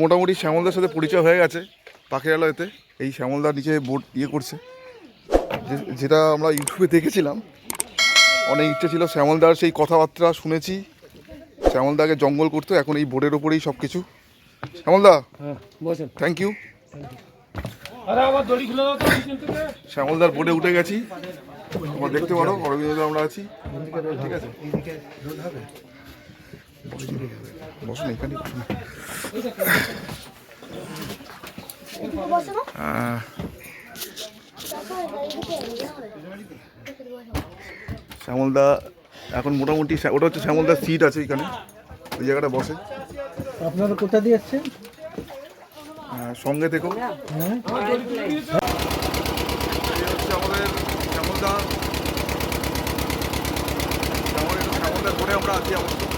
মোটামুটি শ্যামলদার সাথে পরিচয় হয়ে গেছে পাখিরালয়তে। এই শ্যামলদার নিচে বোট ইয়ে করছে। যেটা আমরা ইউটিউবে দেখেছিলাম অনেক ইচ্ছে ছিল শ্যামলদার সেই কথাবার্তা শুনেছি। শ্যামলদাকে জঙ্গল করতো এখন এই বোর্ডের ওপরেই সব কিছু শ্যামলদা থ্যাংক ইউ শ্যামলদার বোর্ডে উঠে গেছি। তোমরা দেখতে পারো অরবিন্দে আমরা আছি। ঠিক আছে। বসুন এখানে বসুন শ্যামলদা এখন মোটামুটি ওটা হচ্ছে শ্যামলদার সিট আছে এখানে। ওই জায়গাটা বসে। আপনারা কোথা দিয়ে এসছেন? আহ, সঙ্গে থেকো। হ্যাঁ। আমাদের শ্যামলদা শ্যামল শ্যামলদার বোর্ডে আমরা আছি অবশ্য।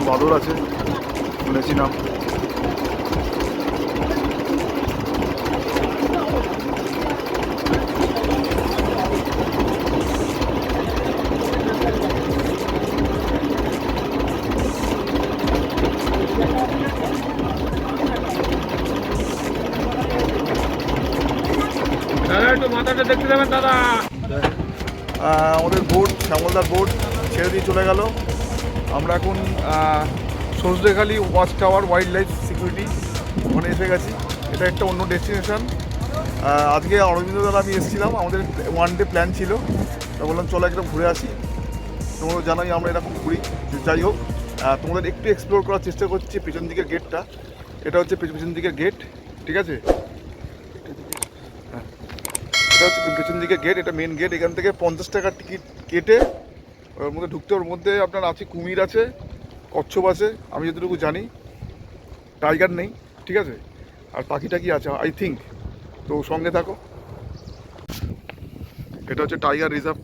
প্রচুর বাদর আছে শুনেছিলাম আমাদের বোট শ্যামলদার বোট ছেড়ে দিয়ে চলে গেল। আমরা এখন Sajnekhali watch tower wild life security ওখানে এসে গেছি। এটা একটা অন্য ডেস্টিনেশন। আজকে অরবিন্দ দ্বারা আমি এসেছিলাম। আমাদের ওয়ান ডে প্ল্যান ছিল। তা বললাম, চলো একদম ঘুরে আসি। তোমরা জানাই আমরা এরকম ঘুরি। যাই হোক তোমাদের একটু এক্সপ্লোর করার চেষ্টা করছি পেছন দিকের গেটটা এটা হচ্ছে পেছন দিকের গেট ঠিক আছে? হ্যাঁ। এটা হচ্ছে পেছন দিকে গেট এটা মেন গেট এখান থেকে পঞ্চাশ টাকার টিকিট কেটে ওর মধ্যে ঢুকতে, ওর মধ্যে আপনার আছে, কুমির আছে, কচ্ছপ আছে, আমি যতটুকু জানি, টাইগার নেই, ঠিক আছে? আর পাখি টাকি আছে? আই থিঙ্ক তো সঙ্গে থাকো। এটা হচ্ছে টাইগার রিজার্ভ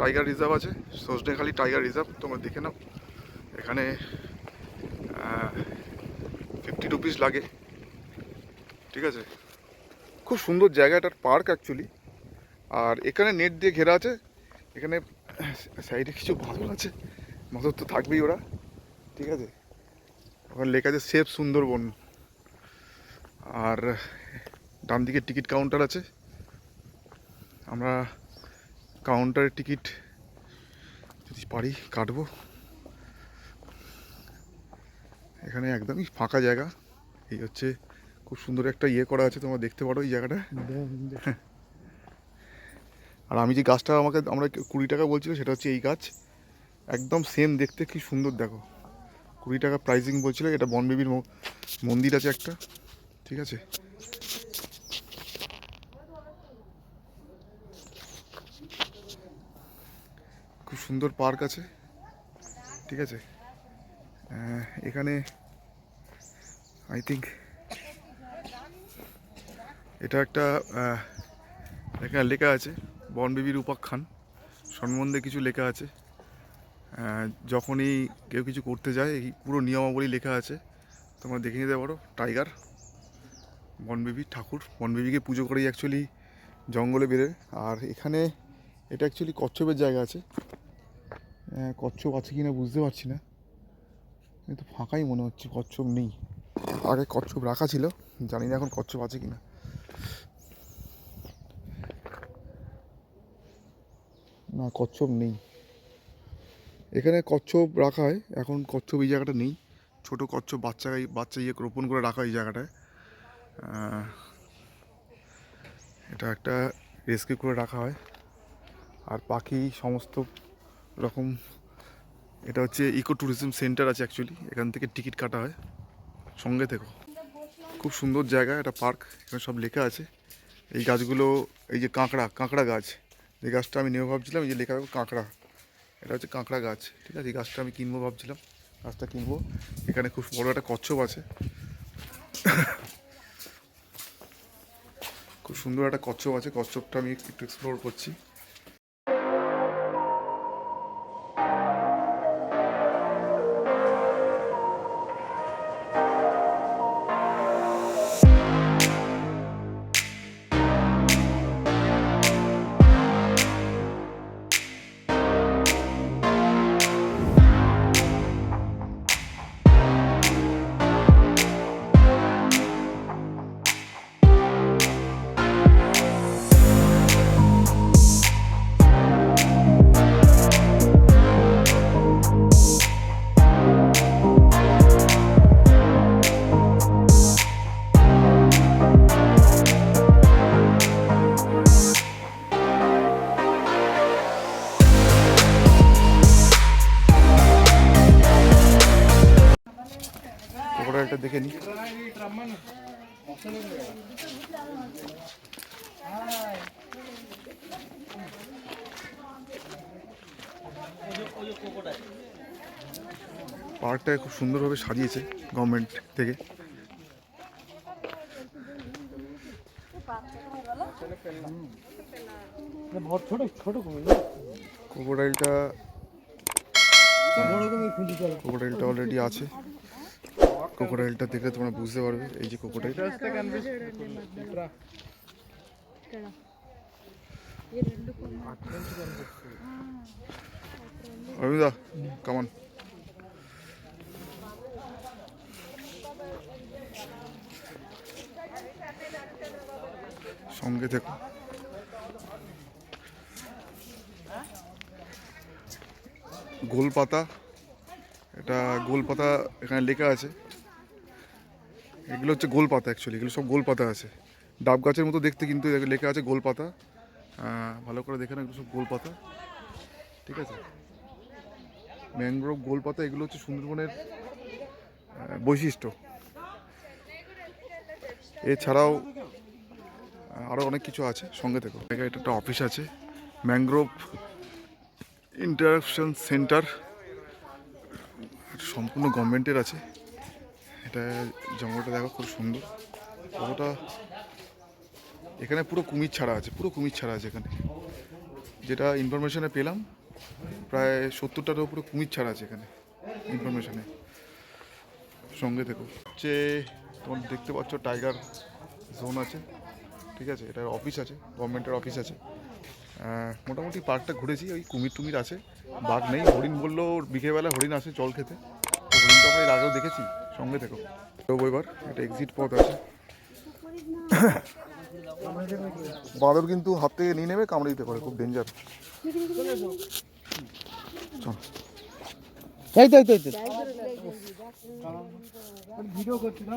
টাইগার রিজার্ভ আছে, সজনেখালি টাইগার রিজার্ভ, তোমরা দেখে নাও। এখানে ফিফটি রুপিস লাগে, ঠিক আছে? খুব সুন্দর জায়গা, এটার পার্ক অ্যাকচুয়ালি আর এখানে নেট দিয়ে ঘেরা আছে, এখানে সাইডে কিছু বাঁদর আছে। বাঁদর তো থাকবেই ওরা, ঠিক আছে? ওখানে লেখা আছে, সেফ সুন্দরবন। আর ডান দিকে টিকিট কাউন্টার আছে। আমরা কাউন্টারের টিকিট যদি পারি, কাটবো। এখানে একদমই ফাঁকা জায়গা। এই হচ্ছে খুব সুন্দর একটা ইয়ে করা আছে, তোমরা দেখতে পারো এই জায়গাটা। আর আমি যে গাছটা আমাকে, আমরা কুড়ি টাকা বলছিল, সেটা হচ্ছে এই গাছ। একদম সেম দেখতে, কি সুন্দর দেখো। কুড়ি টাকা প্রাইসিং বলছিল, এটা বনবিবির মন্দির আছে একটা, ঠিক আছে? খুব সুন্দর পার্ক আছে, ঠিক আছে? এখানে আই থিঙ্ক এটা একটা এখানে লেখা আছে বনবিবির উপাখ্যান। সম্বন্ধে কিছু লেখা আছে। যখনই কেউ কিছু করতে যায়, এই পুরো নিয়মাবলী লেখা আছে। তোমরা দেখে নিতে পারো, টাইগার, বনবিবি, ঠাকুর। বনবিবিকে পুজো করেই অ্যাকচুয়ালি জঙ্গলে বেরোয়। আর এখানে এটা অ্যাকচুয়ালি কচ্ছপের জায়গা আছে। কচ্ছপ আছে কিনা বুঝতে পারছি না। কিন্তু ফাঁকাই মনে হচ্ছে, কচ্ছপ নেই। আগে কচ্ছপ রাখা ছিল, জানি না এখন কচ্ছপ আছে কিনা। না কচ্ছপ নেই। এখানে কচ্ছপ রাখা হয়, এখন কচ্ছপ এই জায়গাটা নেই। ছোট কচ্ছপ বাচ্চা বাচ্চা ইয়ে রোপণ করে রাখা এই জায়গাটায়। এটা একটা রেস্কিউ করে রাখা হয়। আর পাখি সমস্ত রকম, এটা হচ্ছে ইকো ট্যুরিজম সেন্টার আছে অ্যাকচুয়ালি এখান থেকে টিকিট কাটা হয়। সঙ্গে থেকো। খুব সুন্দর জায়গা, এটা পার্ক এখানে সব লেখা আছে। এই গাছগুলো, এই যে কাঁকড়া কাঁকড়া গাছ। এই গাছটা আমি নেব ভাবছিলাম, এই যে লেখা কাঁকড়া। এটা হচ্ছে কাঁকড়া গাছ, ঠিক আছে? এই গাছটা আমি কিনবো ভাবছিলাম, গাছটা কিনবো। এখানে খুব বড় একটা কচ্ছপ আছে। খুব সুন্দর একটা কচ্ছপ আছে, কচ্ছপটা আমি একটু এক্সপ্লোর করছি। পার্কটা খুব সুন্দরভাবে সাজিয়েছে গভর্নমেন্ট থেকে। ক্রোকোডাইলটা ক্রোকোডাইলটা অলরেডি আছে। ক্রোকোডাইলটা দেখলে তোমরা বুঝতে পারবে, এই যে ক্রোকোডাইল অরবিন্দা কামান সঙ্গে থেকো। গোলপাতা এটা গোলপাতা এখানে লেখা আছে। এগুলো হচ্ছে গোলপাতা অ্যাকচুয়ালি এগুলো সব গোলপাতা আছে। ডাব গাছের মতো দেখতে কিন্তু লেখা আছে গোলপাতা আহ, ভালো করে দেখে না এগুলো সব গোলপাতা ঠিক আছে? ম্যানগ্রোভ গোলপাতা এগুলো হচ্ছে সুন্দরবনের বৈশিষ্ট্য। এছাড়াও আরও অনেক কিছু আছে, সঙ্গে থেকো। এটা একটা অফিস আছে, ম্যানগ্রোভ ইন্টারাকশন সেন্টার। সম্পূর্ণ গভর্নমেন্টের আছে। এটা জঙ্গলটা দেখো খুব সুন্দর। কতটা এখানে পুরো কুমির ছাড়া আছে, পুরো কুমির ছাড়া আছে এখানে। যেটা ইনফরমেশনে পেলাম, প্রায় সত্তরটার উপরে কুমির ছাড়া আছে এখানে ইনফরমেশনে সঙ্গে থেকো। যে তোমার দেখতে পাচ্ছ টাইগার জোন আছে। ঠিক আছে এটার অফিস আছে গভর্নমেন্টের অফিস আছে। মোটামুটি পার্কটা ঘুরেছি ওই কুমির টুমির আছে বাঘ নেই। হরিণ বলল বিকেলবেলা হরিণ আসে জল খেতে। হরিণটা আমরা এর আগেও দেখেছি সঙ্গে থেকো। এবার এটা এক্সিট পথ আছে। বাঁদর কিন্তু হাত থেকে নিয়ে নেবে কামড়ে দিতে পারে খুব ডেঞ্জার চল। এই তো এই তো ভিডিও করছি না।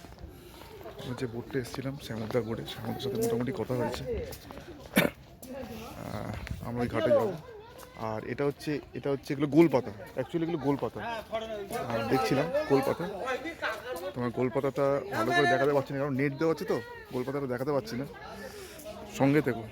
যে বোর্ডে এসেছিলাম শ্যামলদা বোটে শ্যামলদার সাথে মোটামুটি কথা হয়েছে। আমরা ঘাটে যাব। আর এটা হচ্ছে এটা হচ্ছে এগুলো গোল পাতা। অ্যাকচুয়ালি এগুলো গোল পাতা। আর দেখছিলাম গোল পাতা। তোমার গোল পাতাটা ভালো করে দেখাতে পারছি না, কারণ নেট দেওয়া আছে তো, গোল পাতাটা দেখাতে পারছি না। সঙ্গে থেকো।